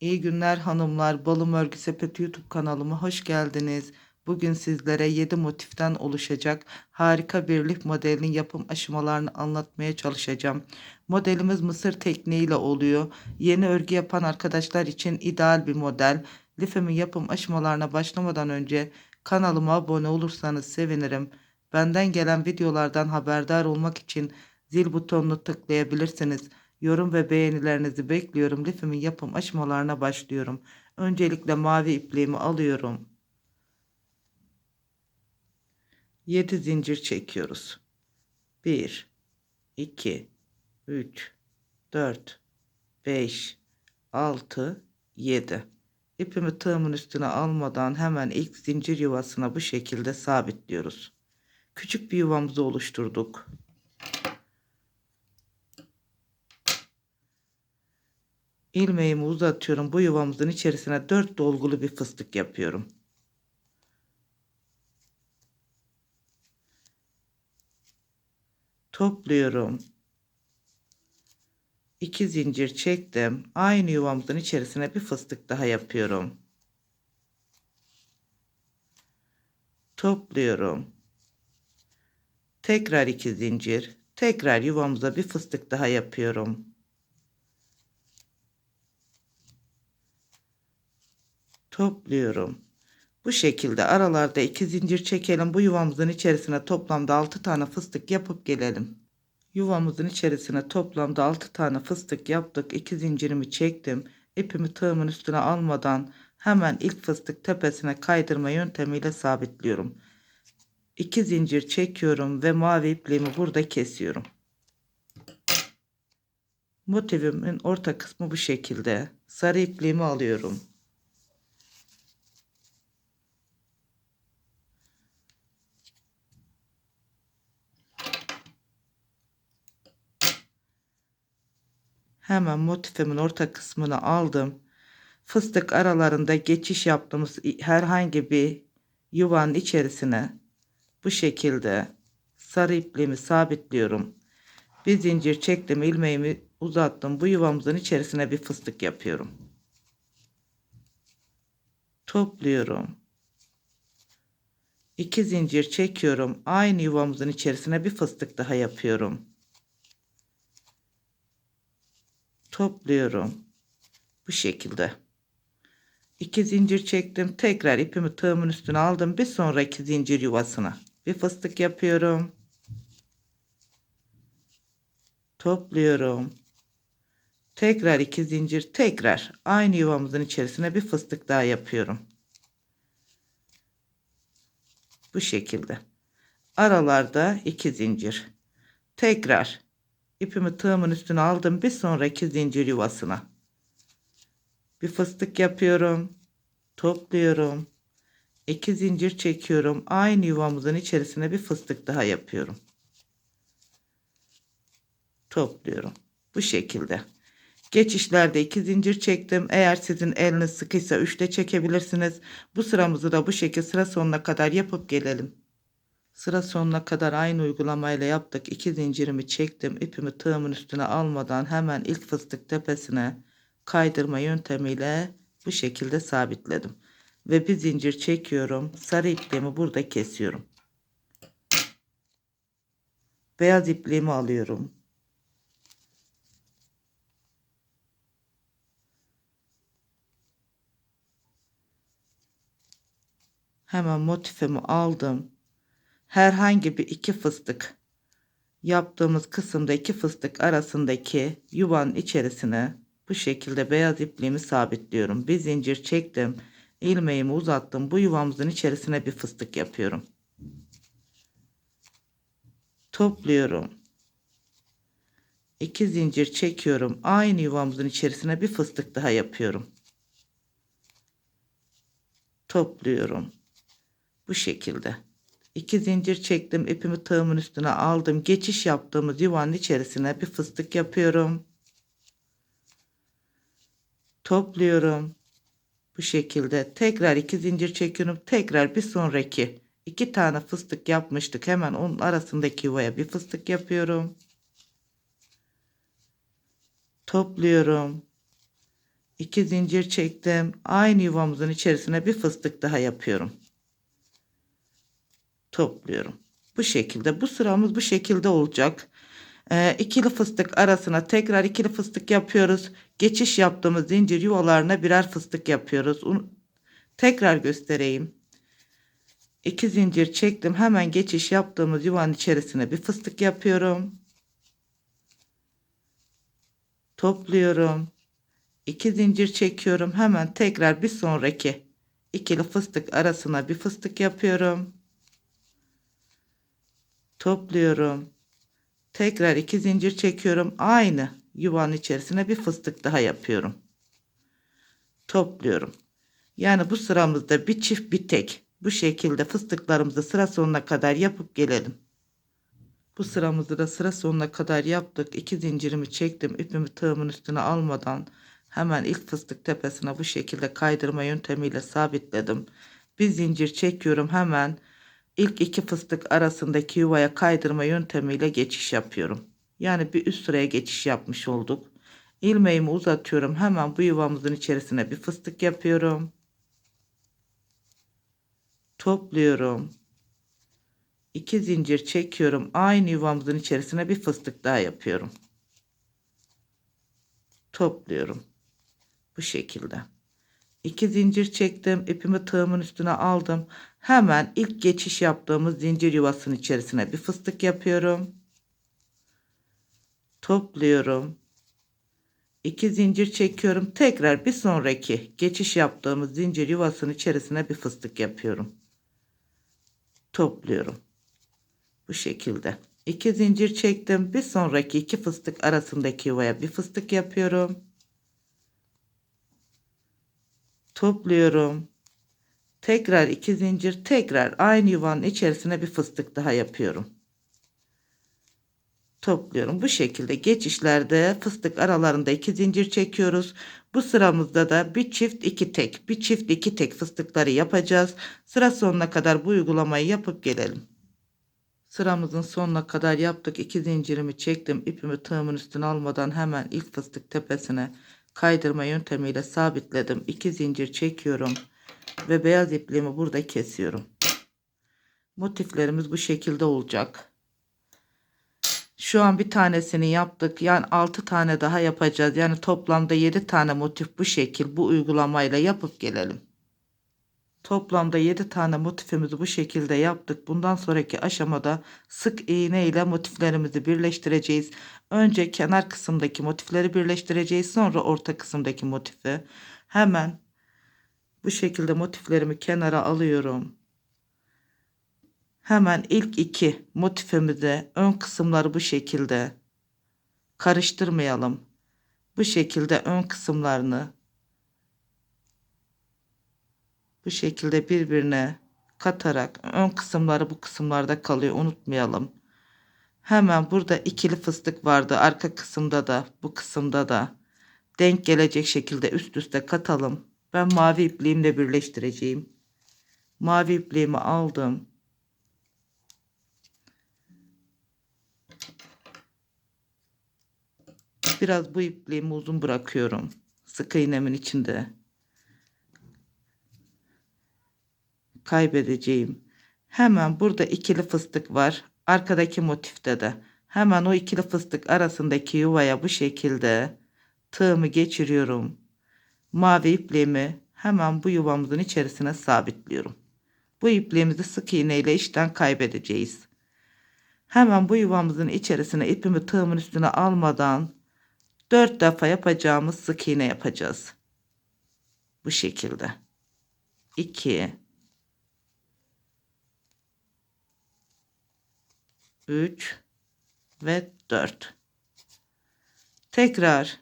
İyi günler hanımlar. Balım Örgü Sepeti YouTube kanalıma hoş geldiniz. Bugün sizlere 7 motiften oluşacak harika bir lif modelinin yapım aşamalarını anlatmaya çalışacağım. Modelimiz mısır tekniğiyle oluyor. Yeni örgü yapan arkadaşlar için ideal bir model. Lifimin yapım aşamalarına başlamadan önce kanalıma abone olursanız sevinirim. Benden gelen videolardan haberdar olmak için zil butonunu tıklayabilirsiniz. Yorum ve beğenilerinizi bekliyorum. Lifimin yapım aşamalarına başlıyorum. Öncelikle mavi ipliğimi alıyorum. 7 zincir çekiyoruz. 1 2 3 4 5 6 7 İpimi tığımın üstüne almadan hemen ilk zincir yuvasına bu şekilde sabitliyoruz. Küçük bir yuvamızı oluşturduk. İlmeğimi uzatıyorum. Bu yuvamızın içerisine 4 dolgulu bir fıstık yapıyorum. Topluyorum. 2 zincir çektim. Aynı yuvamızın içerisine bir fıstık daha yapıyorum. Topluyorum. Tekrar 2 zincir. Tekrar yuvamıza bir fıstık daha yapıyorum. Topluyorum. Bu şekilde aralarda iki zincir çekelim. Bu yuvamızın içerisine toplamda 6 tane fıstık yapıp gelelim. Yuvamızın içerisine toplamda 6 tane fıstık yaptık. 2 zincirimi çektim. İpimi tığımın üstüne almadan hemen ilk fıstık tepesine kaydırma yöntemiyle sabitliyorum. 2 zincir çekiyorum ve mavi ipliğimi burada kesiyorum. Motivimin orta kısmı bu şekilde. Sarı ipliğimi alıyorum. Hemen motifimin orta kısmını aldım. Fıstık aralarında geçiş yaptığımız herhangi bir yuvanın içerisine bu şekilde sarı ipliğimi sabitliyorum. Bir zincir çektim ilmeğimi uzattım. Bu yuvamızın içerisine bir fıstık yapıyorum. Topluyorum. İki zincir çekiyorum. Aynı yuvamızın içerisine bir fıstık daha yapıyorum. Topluyorum. Bu şekilde. İki zincir çektim. Tekrar ipimi tığımın üstüne aldım. Bir sonraki zincir yuvasına bir fıstık yapıyorum. Topluyorum. Tekrar iki zincir tekrar aynı yuvamızın içerisine bir fıstık daha yapıyorum. Bu şekilde. Aralarda iki zincir. Tekrar İpimi tığımın üstüne aldım. Bir sonraki zincir yuvasına. Bir fıstık yapıyorum. Topluyorum. İki zincir çekiyorum. Aynı yuvamızın içerisine bir fıstık daha yapıyorum. Topluyorum. Bu şekilde. Geçişlerde iki zincir çektim. Eğer sizin eliniz sıkıysa üçte çekebilirsiniz. Bu sıramızı da bu şekilde sıra sonuna kadar yapıp gelelim. Sıra sonuna kadar aynı uygulamayla yaptık. İki zincirimi çektim. ipimi tığımın üstüne almadan hemen ilk fıstık tepesine kaydırma yöntemiyle bu şekilde sabitledim. Ve bir zincir çekiyorum. Sarı ipliğimi burada kesiyorum. Beyaz ipliğimi alıyorum. Hemen motifimi aldım herhangi bir iki fıstık yaptığımız kısımda iki fıstık arasındaki yuvanın içerisine bu şekilde beyaz ipliğimi sabitliyorum. Bir zincir çektim. ilmeğimi uzattım. Bu yuvamızın içerisine bir fıstık yapıyorum. Topluyorum. İki zincir çekiyorum. Aynı yuvamızın içerisine bir fıstık daha yapıyorum. Topluyorum. Bu şekilde. 2 zincir çektim ipimi tığımın üstüne aldım. Geçiş yaptığımız yuvanın içerisine bir fıstık yapıyorum. Topluyorum. Bu şekilde tekrar iki zincir çekiyorum. Tekrar bir sonraki iki tane fıstık yapmıştık. Hemen onun arasındaki yuvaya bir fıstık yapıyorum. Topluyorum. 2 zincir çektim. Aynı yuvamızın içerisine bir fıstık daha yapıyorum. Topluyorum. Bu şekilde. Bu sıramız bu şekilde olacak. Ee, ikili fıstık arasına tekrar ikili fıstık yapıyoruz. Geçiş yaptığımız zincir yuvalarına birer fıstık yapıyoruz. Tekrar göstereyim. 2 zincir çektim. Hemen geçiş yaptığımız yuvanın içerisine bir fıstık yapıyorum. Topluyorum. 2 zincir çekiyorum. Hemen tekrar bir sonraki ikili fıstık arasına bir fıstık yapıyorum. Topluyorum. Tekrar 2 zincir çekiyorum. Aynı yuvanın içerisine bir fıstık daha yapıyorum. Topluyorum. Yani bu sıramızda bir çift bir tek. Bu şekilde fıstıklarımızı sıra sonuna kadar yapıp gelelim. Bu sıramızı da sıra sonuna kadar yaptık. İki zincirimi çektim. İpimi tığımın üstüne almadan hemen ilk fıstık tepesine bu şekilde kaydırma yöntemiyle sabitledim. Bir zincir çekiyorum hemen ilk iki fıstık arasındaki yuvaya kaydırma yöntemiyle geçiş yapıyorum. Yani bir üst sıraya geçiş yapmış olduk. İlmeğimi uzatıyorum. Hemen bu yuvamızın içerisine bir fıstık yapıyorum. Topluyorum. 2 zincir çekiyorum. Aynı yuvamızın içerisine bir fıstık daha yapıyorum. Topluyorum. Bu şekilde. 2 zincir çektim. ipimi tığımın üstüne aldım. Hemen ilk geçiş yaptığımız zincir yuvasının içerisine bir fıstık yapıyorum. Topluyorum. 2 zincir çekiyorum. Tekrar bir sonraki geçiş yaptığımız zincir yuvasının içerisine bir fıstık yapıyorum. Topluyorum. Bu şekilde. 2 zincir çektim. Bir sonraki iki fıstık arasındaki yuvaya bir fıstık yapıyorum. Topluyorum. Tekrar iki zincir, tekrar aynı yuvanın içerisine bir fıstık daha yapıyorum. Topluyorum. Bu şekilde geçişlerde fıstık aralarında iki zincir çekiyoruz. Bu sıramızda da bir çift iki tek, bir çift iki tek fıstıkları yapacağız. Sıra sonuna kadar bu uygulamayı yapıp gelelim. Sıramızın sonuna kadar yaptık. İki zincirimi çektim. İpimi tığımın üstüne almadan hemen ilk fıstık tepesine kaydırma yöntemiyle sabitledim. İki zincir çekiyorum ve beyaz ipliğimi burada kesiyorum. Motiflerimiz bu şekilde olacak. Şu an bir tanesini yaptık. Yani 6 tane daha yapacağız. Yani toplamda 7 tane motif bu şekil bu uygulamayla yapıp gelelim. Toplamda 7 tane motifimizi bu şekilde yaptık. Bundan sonraki aşamada sık iğne ile motiflerimizi birleştireceğiz. Önce kenar kısımdaki motifleri birleştireceğiz. Sonra orta kısımdaki motifi. Hemen bu şekilde motiflerimi kenara alıyorum. Hemen ilk iki motifimize ön kısımları bu şekilde karıştırmayalım. Bu şekilde ön kısımlarını bu şekilde birbirine katarak ön kısımları bu kısımlarda kalıyor unutmayalım. Hemen burada ikili fıstık vardı arka kısımda da bu kısımda da denk gelecek şekilde üst üste katalım. Ben mavi ipliğimle birleştireceğim. Mavi ipliğimi aldım. Biraz bu ipliğimi uzun bırakıyorum. Sık iğnemin içinde. Kaybedeceğim. Hemen burada ikili fıstık var. Arkadaki motifte de. Hemen o ikili fıstık arasındaki yuvaya bu şekilde tığımı geçiriyorum. Mavi ipliğimi hemen bu yuvamızın içerisine sabitliyorum. Bu ipliğimizi sık iğne ile işten kaybedeceğiz. Hemen bu yuvamızın içerisine ipimi tığımın üstüne almadan 4 defa yapacağımız sık iğne yapacağız. Bu şekilde. 2 3 ve 4. Tekrar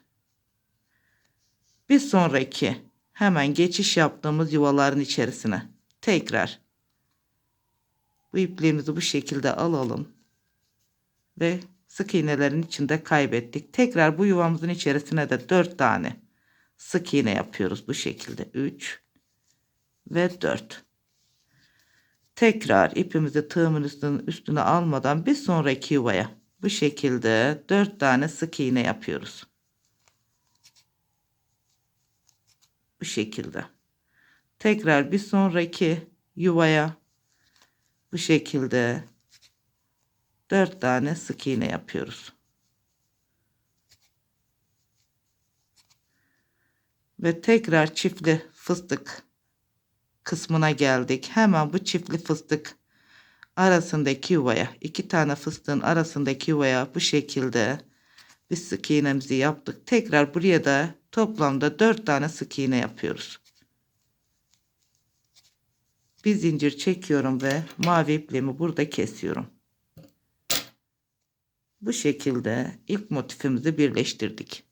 bir sonraki hemen geçiş yaptığımız yuvaların içerisine tekrar bu ipliğimizi bu şekilde alalım ve sık iğnelerin içinde kaybettik. Tekrar bu yuvamızın içerisine de 4 tane sık iğne yapıyoruz bu şekilde 3 ve 4. Tekrar ipimizi tığımın üstüne, üstüne almadan bir sonraki yuvaya bu şekilde 4 tane sık iğne yapıyoruz. Bu şekilde. Tekrar bir sonraki yuvaya bu şekilde 4 tane sık iğne yapıyoruz. Ve tekrar çiftli fıstık kısmına geldik. Hemen bu çiftli fıstık arasındaki yuvaya iki tane fıstığın arasındaki yuvaya bu şekilde bir sık iğnemizi yaptık. Tekrar buraya da toplamda 4 tane sık iğne yapıyoruz. Bir zincir çekiyorum ve mavi ipliğimi burada kesiyorum. Bu şekilde ilk motifimizi birleştirdik.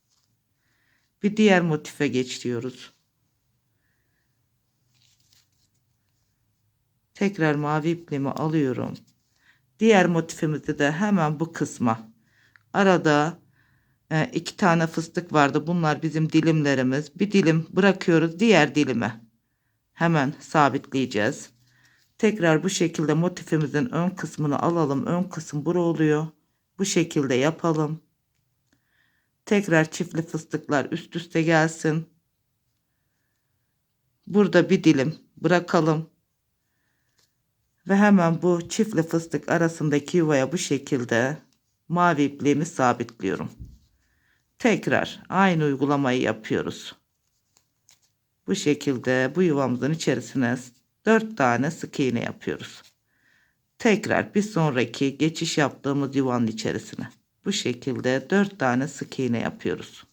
Bir diğer motife geçiyoruz. Tekrar mavi ipliğimi alıyorum. Diğer motifimizi de hemen bu kısma. Arada e, iki tane fıstık vardı. Bunlar bizim dilimlerimiz. Bir dilim bırakıyoruz diğer dilime. Hemen sabitleyeceğiz. Tekrar bu şekilde motifimizin ön kısmını alalım. Ön kısım bura oluyor. Bu şekilde yapalım. Tekrar çiftli fıstıklar üst üste gelsin. Burada bir dilim bırakalım. Ve hemen bu çiftli fıstık arasındaki yuvaya bu şekilde mavi ipliğimi sabitliyorum. Tekrar aynı uygulamayı yapıyoruz. Bu şekilde bu yuvamızın içerisine 4 tane sık iğne yapıyoruz. Tekrar bir sonraki geçiş yaptığımız yuvanın içerisine bu şekilde 4 tane sık iğne yapıyoruz.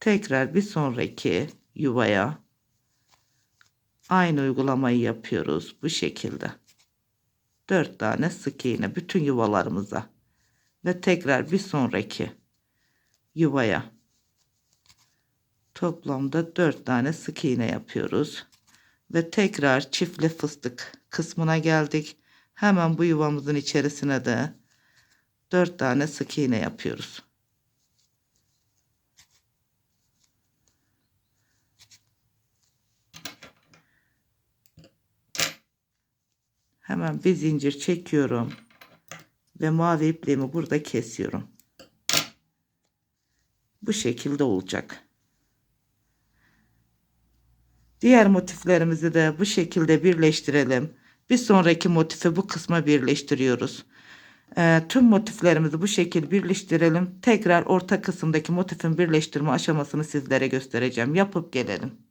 Tekrar bir sonraki yuvaya aynı uygulamayı yapıyoruz bu şekilde. 4 tane sık iğne bütün yuvalarımıza ve tekrar bir sonraki yuvaya toplamda 4 tane sık iğne yapıyoruz ve tekrar çiftli fıstık kısmına geldik. Hemen bu yuvamızın içerisine de 4 tane sık iğne yapıyoruz. Hemen bir zincir çekiyorum ve mavi ipliğimi burada kesiyorum. Bu şekilde olacak. Diğer motiflerimizi de bu şekilde birleştirelim. Bir sonraki motifi bu kısma birleştiriyoruz. Ee, tüm motiflerimizi bu şekilde birleştirelim. Tekrar orta kısımdaki motifin birleştirme aşamasını sizlere göstereceğim. Yapıp gelelim.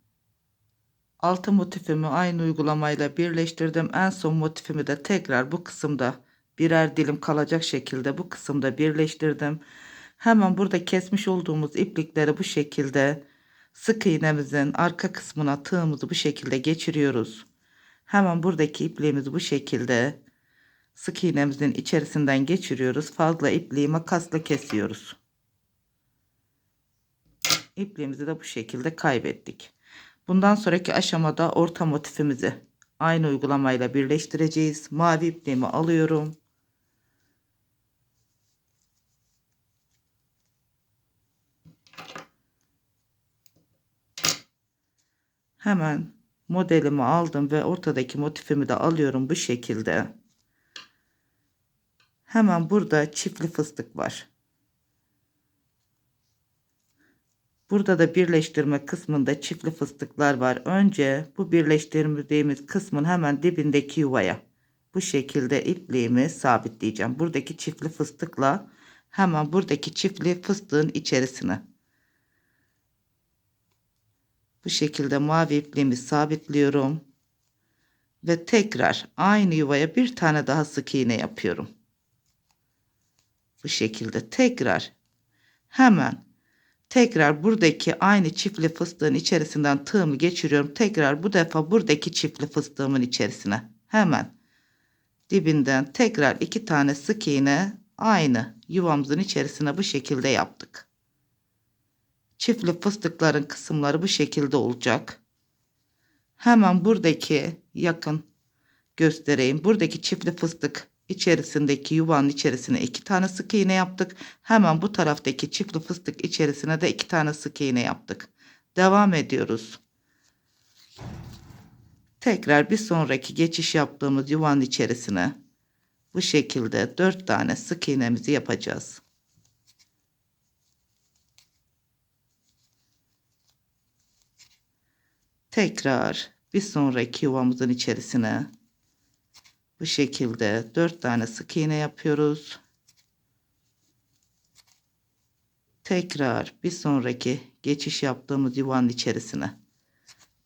Altı motifimi aynı uygulamayla birleştirdim. En son motifimi de tekrar bu kısımda birer dilim kalacak şekilde bu kısımda birleştirdim. Hemen burada kesmiş olduğumuz iplikleri bu şekilde sık iğnemizin arka kısmına tığımızı bu şekilde geçiriyoruz. Hemen buradaki ipliğimizi bu şekilde sık iğnemizin içerisinden geçiriyoruz. Fazla ipliği makasla kesiyoruz. İpliğimizi de bu şekilde kaybettik. Bundan sonraki aşamada orta motifimizi aynı uygulamayla birleştireceğiz. Mavi ipliğimi alıyorum. Hemen modelimi aldım ve ortadaki motifimi de alıyorum bu şekilde. Hemen burada çiftli fıstık var. Burada da birleştirme kısmında çiftli fıstıklar var. Önce bu birleştirdiğimiz kısmın hemen dibindeki yuvaya bu şekilde ipliğimi sabitleyeceğim. Buradaki çiftli fıstıkla hemen buradaki çiftli fıstığın içerisine. Bu şekilde mavi ipliğimi sabitliyorum. Ve tekrar aynı yuvaya bir tane daha sık iğne yapıyorum. Bu şekilde tekrar hemen tekrar buradaki aynı çiftli fıstığın içerisinden tığımı geçiriyorum. Tekrar bu defa buradaki çiftli fıstığımın içerisine hemen dibinden tekrar iki tane sık iğne aynı yuvamızın içerisine bu şekilde yaptık. Çiftli fıstıkların kısımları bu şekilde olacak. Hemen buradaki yakın göstereyim. Buradaki çiftli fıstık içerisindeki yuvanın içerisine iki tane sık iğne yaptık. Hemen bu taraftaki çiftli fıstık içerisine de iki tane sık iğne yaptık. Devam ediyoruz. Tekrar bir sonraki geçiş yaptığımız yuvanın içerisine bu şekilde 4 tane sık iğnemizi yapacağız. Tekrar bir sonraki yuvamızın içerisine bu şekilde 4 tane sık iğne yapıyoruz. Tekrar bir sonraki geçiş yaptığımız yuvanın içerisine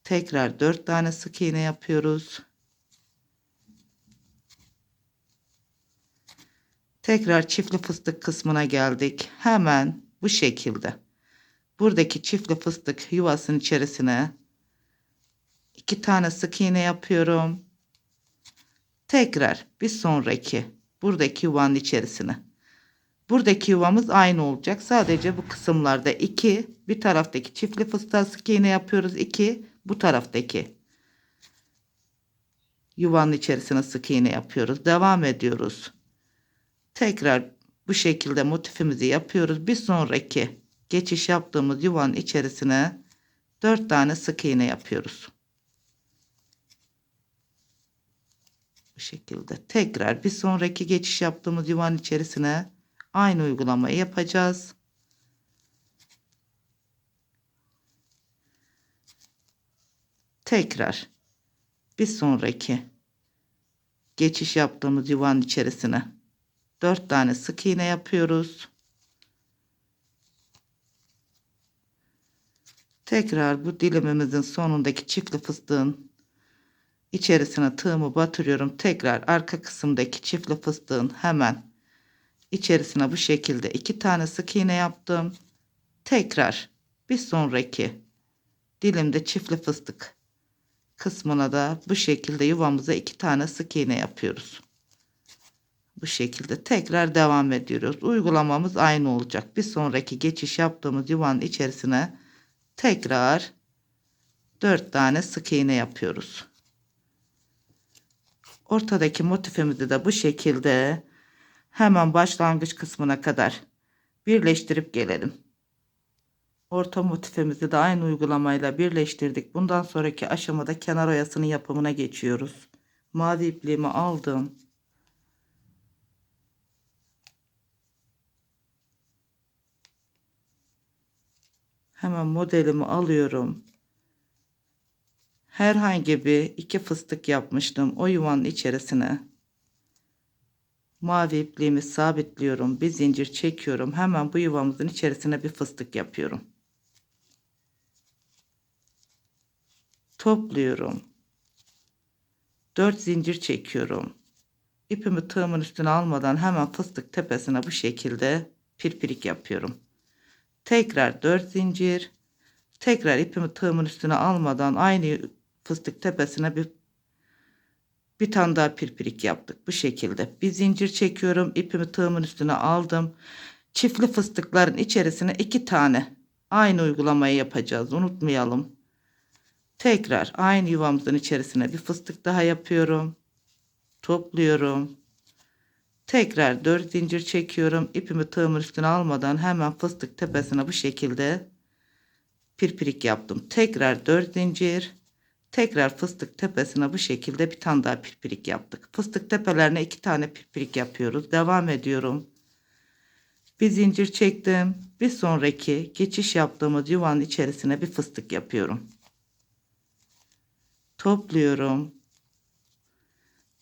tekrar 4 tane sık iğne yapıyoruz. Tekrar çiftli fıstık kısmına geldik. Hemen bu şekilde. Buradaki çiftli fıstık yuvasının içerisine iki tane sık iğne yapıyorum. Tekrar bir sonraki buradaki yuvanın içerisine. Buradaki yuvamız aynı olacak. Sadece bu kısımlarda iki bir taraftaki çiftli fıstığa sık iğne yapıyoruz. iki bu taraftaki yuvanın içerisine sık iğne yapıyoruz. Devam ediyoruz. Tekrar bu şekilde motifimizi yapıyoruz. Bir sonraki geçiş yaptığımız yuvanın içerisine 4 tane sık iğne yapıyoruz. Bu şekilde tekrar bir sonraki geçiş yaptığımız yuvanın içerisine aynı uygulamayı yapacağız. Tekrar bir sonraki geçiş yaptığımız yuvanın içerisine 4 tane sık iğne yapıyoruz. Tekrar bu dilimimizin sonundaki çiftli fıstığın içerisine tığımı batırıyorum. Tekrar arka kısımdaki çiftli fıstığın hemen içerisine bu şekilde iki tane sık iğne yaptım. Tekrar bir sonraki dilimde çiftli fıstık kısmına da bu şekilde yuvamıza iki tane sık iğne yapıyoruz. Bu şekilde tekrar devam ediyoruz. Uygulamamız aynı olacak. Bir sonraki geçiş yaptığımız yuvanın içerisine tekrar 4 tane sık iğne yapıyoruz. Ortadaki motifimizi de bu şekilde hemen başlangıç kısmına kadar birleştirip gelelim. Orta motifimizi de aynı uygulamayla birleştirdik. Bundan sonraki aşamada kenar oyasının yapımına geçiyoruz. Mavi ipliğimi aldım. Hemen modelimi alıyorum. Herhangi bir iki fıstık yapmıştım. O yuvanın içerisine mavi ipliğimi sabitliyorum. Bir zincir çekiyorum. Hemen bu yuvamızın içerisine bir fıstık yapıyorum. Topluyorum. 4 zincir çekiyorum. İpimi tığımın üstüne almadan hemen fıstık tepesine bu şekilde pirpirik yapıyorum. Tekrar 4 zincir. Tekrar ipimi tığımın üstüne almadan aynı fıstık tepesine bir bir tane daha pirpirik yaptık bu şekilde. Bir zincir çekiyorum. ipimi tığımın üstüne aldım. Çiftli fıstıkların içerisine iki tane aynı uygulamayı yapacağız. Unutmayalım. Tekrar aynı yuvamızın içerisine bir fıstık daha yapıyorum. Topluyorum. Tekrar 4 zincir çekiyorum. İpimi tığımın üstüne almadan hemen fıstık tepesine bu şekilde pirpirik yaptım. Tekrar 4 zincir. Tekrar fıstık tepesine bu şekilde bir tane daha pirpirik yaptık. Fıstık tepelerine iki tane pirpirik yapıyoruz. Devam ediyorum. Bir zincir çektim. Bir sonraki geçiş yaptığımız yuvanın içerisine bir fıstık yapıyorum. Topluyorum.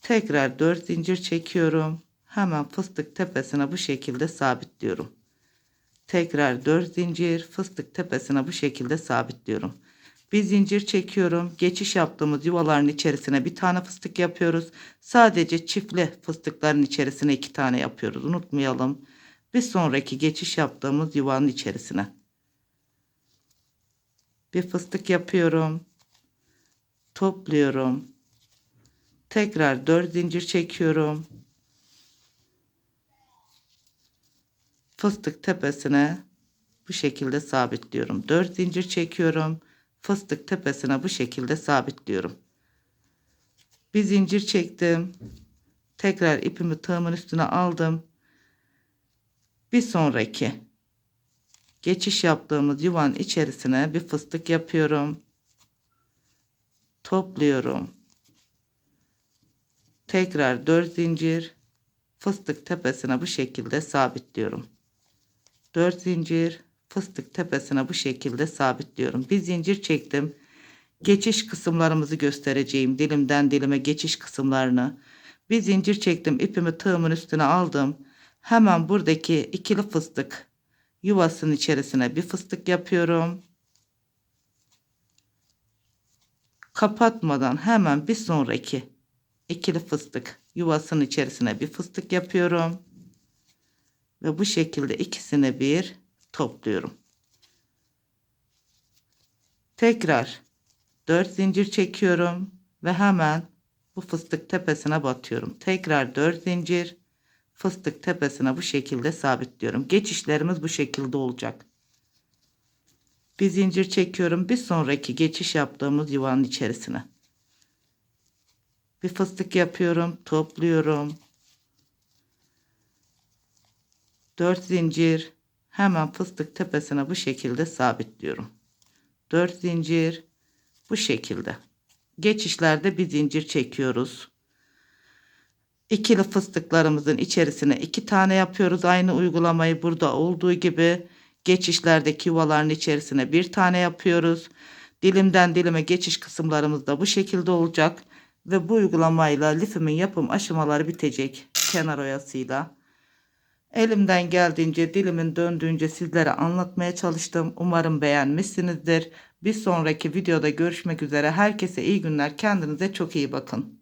Tekrar 4 zincir çekiyorum. Hemen fıstık tepesine bu şekilde sabitliyorum. Tekrar 4 zincir fıstık tepesine bu şekilde sabitliyorum. Bir zincir çekiyorum. Geçiş yaptığımız yuvaların içerisine bir tane fıstık yapıyoruz. Sadece çiftli fıstıkların içerisine iki tane yapıyoruz. Unutmayalım. Bir sonraki geçiş yaptığımız yuvanın içerisine. Bir fıstık yapıyorum. Topluyorum. Tekrar 4 zincir çekiyorum. Fıstık tepesine bu şekilde sabitliyorum. 4 zincir çekiyorum fıstık tepesine bu şekilde sabitliyorum. Bir zincir çektim. Tekrar ipimi tığımın üstüne aldım. Bir sonraki geçiş yaptığımız yuvanın içerisine bir fıstık yapıyorum. Topluyorum. Tekrar 4 zincir fıstık tepesine bu şekilde sabitliyorum. 4 zincir fıstık tepesine bu şekilde sabitliyorum. Bir zincir çektim. geçiş kısımlarımızı göstereceğim. Dilimden dilime geçiş kısımlarını. Bir zincir çektim. ipimi tığımın üstüne aldım. Hemen buradaki ikili fıstık yuvasının içerisine bir fıstık yapıyorum. Kapatmadan hemen bir sonraki ikili fıstık yuvasının içerisine bir fıstık yapıyorum. Ve bu şekilde ikisini bir topluyorum. Tekrar 4 zincir çekiyorum ve hemen bu fıstık tepesine batıyorum. Tekrar 4 zincir fıstık tepesine bu şekilde sabitliyorum. Geçişlerimiz bu şekilde olacak. Bir zincir çekiyorum. Bir sonraki geçiş yaptığımız yuvanın içerisine. Bir fıstık yapıyorum, topluyorum. 4 zincir hemen fıstık tepesine bu şekilde sabitliyorum. 4 zincir bu şekilde. Geçişlerde bir zincir çekiyoruz. İkili fıstıklarımızın içerisine iki tane yapıyoruz. Aynı uygulamayı burada olduğu gibi geçişlerdeki yuvaların içerisine bir tane yapıyoruz. Dilimden dilime geçiş kısımlarımız da bu şekilde olacak. Ve bu uygulamayla lifimin yapım aşamaları bitecek. Kenar oyasıyla. Elimden geldiğince dilimin döndüğünce sizlere anlatmaya çalıştım. Umarım beğenmişsinizdir. Bir sonraki videoda görüşmek üzere. Herkese iyi günler. Kendinize çok iyi bakın.